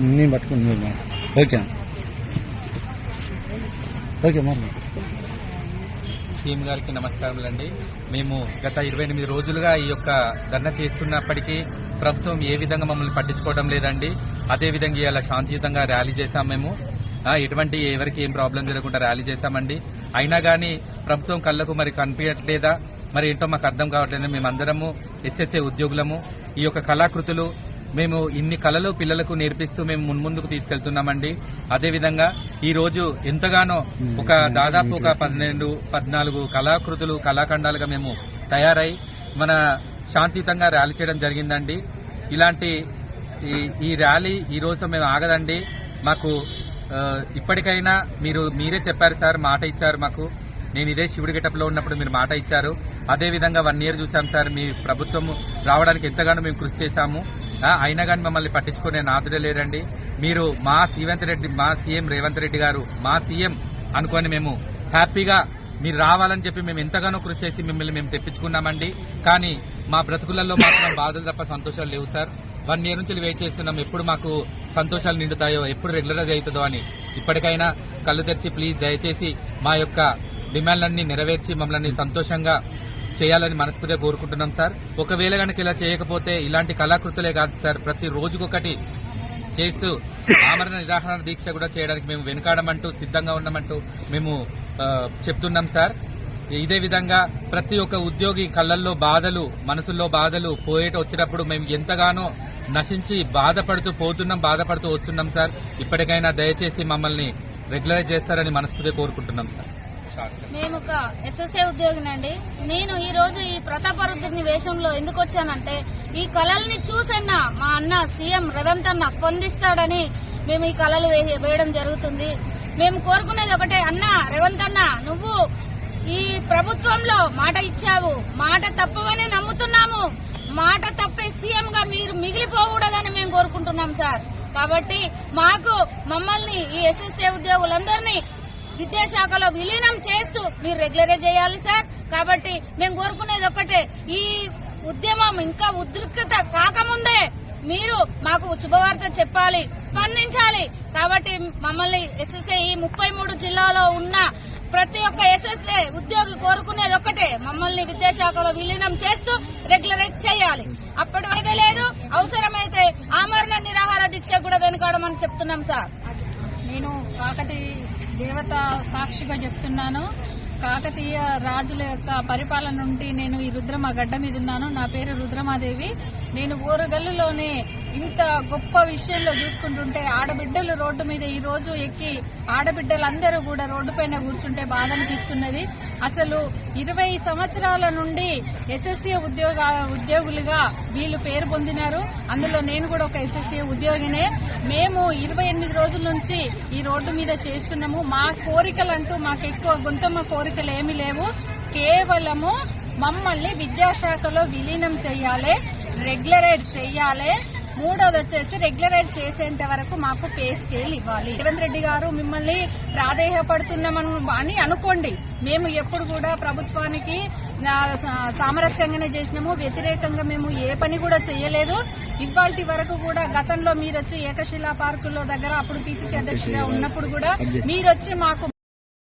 నేను పట్టుకుని మీరు ఓకే. ఓకే మరి. సీఎం గారికి నమస్కారములండి. మేము గత ఇరవై ఎనిమిది రోజులుగా ఈ యొక్క ధర్నా చేస్తున్నప్పటికీ ప్రభుత్వం ఏ విధంగా మమ్మల్ని పట్టించుకోవడం లేదండి. అదే విధంగా ఇలా శాంతియుతంగా ర్యాలీ చేశాం మేము. ఎటువంటి ఎవరికి ఏం ప్రాబ్లం జరగకుండా ర్యాలీ చేశామండి. అయినా కానీ ప్రభుత్వం కళ్ళకు మరి కనిపించట్లేదా? మరి ఏంటో మాకు అర్థం కావట్లేదు మేమందరము ఎస్ఎస్ఏ ఉద్యోగులము ఈ యొక్క కళాకృతులు మేము ఇన్ని కళలు పిల్లలకు నేర్పిస్తూ మేము మున్ముందుకు తీసుకెళ్తున్నామండి. అదేవిధంగా ఈ రోజు ఎంతగానో ఒక దాదాపు ఒక పన్నెండు పద్నాలుగు కళాకృతులు కళాఖండాలుగా మేము తయారై మన శాంతియుతంగా ర్యాలీ చేయడం జరిగిందండి. ఇలాంటి ఈ ఈ ర్యాలీ ఈ రోజు మేము ఆగదండి. మాకు ఇప్పటికైనా మీరు మీరే చెప్పారు సార్ మాట ఇచ్చారు మాకు. నేను ఇదే శివుడి గెటప్లో ఉన్నప్పుడు మీరు మాట ఇచ్చారు. అదే విధంగా వన్ ఇయర్ చూసాం సార్ మీ ప్రభుత్వం రావడానికి ఎంతగానో మేము కృషి చేశాము. అయినా కానీ మమ్మల్ని పట్టించుకునే నాదుడే లేరండి. మీరు మా రేవంత్ రెడ్డి మా సీఎం రేవంత్ రెడ్డి గారు మా సీఎం అనుకొని మేము హ్యాపీగా మీరు రావాలని చెప్పి మేము ఎంతగానో కృషి చేసి మిమ్మల్ని మేము తెప్పించుకున్నామండి. కానీ మా బ్రతుకులలో మాత్రం బాధలు తప్ప సంతోషాలు లేవు సార్. వన్ ఇయర్ నుంచి వెయిట్ చేస్తున్నాం. ఎప్పుడు మాకు సంతోషాలు నిండుతాయో ఎప్పుడు రెగ్యులర్గా అవుతుందో అని. ఇప్పటికైనా కళ్ళు తెరిచి ప్లీజ్ దయచేసి మా యొక్క డిమాండ్లన్నీ నెరవేర్చి మమ్మల్ని సంతోషంగా చేయాలని మనస్ఫూర్తిగా కోరుకుంటున్నాం సార్. ఒకవేళ కనుక ఇలా చేయకపోతే ఇలాంటి కళాకృతులే కాదు సార్. ప్రతి రోజుకొకటి చేస్తూ ఆమరణ నిరాహరణ దీక్ష కూడా చేయడానికి మేము వెనుకాడమంటూ సిద్ధంగా ఉన్నామంటూ మేము చెప్తున్నాం సార్. ఇదే విధంగా ప్రతి ఒక్క ఉద్యోగి కళ్ళల్లో బాధలు మనసుల్లో బాధలు పోయేట వచ్చేటప్పుడు మేము ఎంతగానో నశించి బాధపడుతూ పోతున్నాం బాధపడుతూ వస్తున్నాం సార్. ఇప్పటికైనా దయచేసి మమ్మల్ని రెగ్యులరైజ్ చేస్తారని మనస్ఫూర్తిగా కోరుకుంటున్నాం సార్. మేము ఒక ఎస్ఎస్ఏ ఉద్యోగినండి. నేను ఈ రోజు ఈ ప్రతాపరుద్రుని వేషంలో ఎందుకు వచ్చానంటే ఈ కళల్ని చూసన్నా మా అన్న సీఎం రేవంత్ అన్న స్పందిస్తాడని మేము ఈ కళలు వే- వేయడం జరుగుతుంది. మేము కోరుకునేది ఒకటే అన్న రేవంత్ అన్న నువ్వు ఈ ప్రభుత్వంలో మాట ఇచ్చావు. మాట తప్పవని నమ్ముతున్నాము. మాట తప్పే సీఎం గా మీరు మిగిలిపోకూడదని మేము కోరుకుంటున్నాం సార్. కాబట్టి మాకు మమ్మల్ని ఈ ఎస్ఎస్ఏ ఉద్యోగులందరినీ విద్యాశాఖలో విలీనం చేస్తూ మీరు రెగ్యులరైజ్ చేయాలి సార్. కాబట్టి మేము కోరుకునేది ఒక్కటే ఈ ఉద్యమం ఇంకా ఉద్రిక్తత కాకముందే మీరు మాకు శుభవార్త చెప్పాలి స్పందించాలి. కాబట్టి మమ్మల్ని ఎస్ఎస్ఏ ఈ ముప్పై మూడు జిల్లాలో ఉన్న ప్రతి ఒక్క ఎస్ఎస్ఏ ఉద్యోగి కోరుకునేది ఒక్కటే మమ్మల్ని విద్యాశాఖలో విలీనం చేస్తూ రెగ్యులరైజ్ చేయాలి. అప్పటి వరకే లేదు అవసరమైతే ఆమరణ నిరాహార దీక్ష కూడా వెనుకాడమని చెప్తున్నాం సార్. నేను కాకటి దేవత సాక్షిగా చెప్తున్నాను. కాకతీయ రాజుల యొక్క పరిపాలన నుండి నేను ఈ రుద్రమ గడ్డ మీద ఉన్నాను. నా పేరు రుద్రమాదేవి. నేను ఊరగల్లులోనే ఇంత గొప్ప విషయంలో చూసుకుంటుంటే ఆడబిడ్డలు రోడ్డు మీద ఈ రోజు ఎక్కి ఆడబిడ్డలందరూ కూడా రోడ్డు పైన కూర్చుంటే బాధ అనిపిస్తున్నది. అసలు ఇరవై సంవత్సరాల నుండి ఎస్ఎస్సీ ఉద్యోగ ఉద్యోగులుగా వీళ్ళు పేరు పొందినారు. అందులో నేను కూడా ఒక ఎస్ఎస్సీ ఉద్యోగినే. మేము ఇరవై ఎనిమిది రోజుల నుంచి ఈ రోడ్డు మీద చేస్తున్నాము. మా కోరికలంటూ మాకు ఎక్కువ గొంతమ్మ కోరికలు ఏమీ లేవు. కేవలము మమ్మల్ని విద్యాశాఖలో విలీనం చేయాలి రెగ్యులరైజ్ చేయాలి. మూడోది వచ్చేసి రెగ్యులరైజ్ చేసేంత వరకు మాకు పే స్కేల్ ఇవ్వాలి. రేవంత్ రెడ్డి గారు మిమ్మల్ని ప్రాధేయపడుతున్నామని అని అనుకోండి. మేము ఎప్పుడు కూడా ప్రభుత్వానికి సామరస్యంగానే చేసినాము. వ్యతిరేకంగా మేము ఏ పని కూడా చేయలేదు. ఇవాళ వరకు కూడా గతంలో మీరు వచ్చి ఏకశిలా పార్కులో దగ్గర అప్పుడు పీసీసీ అధ్యక్షుడిగా ఉన్నప్పుడు కూడా మీరు వచ్చి మాకు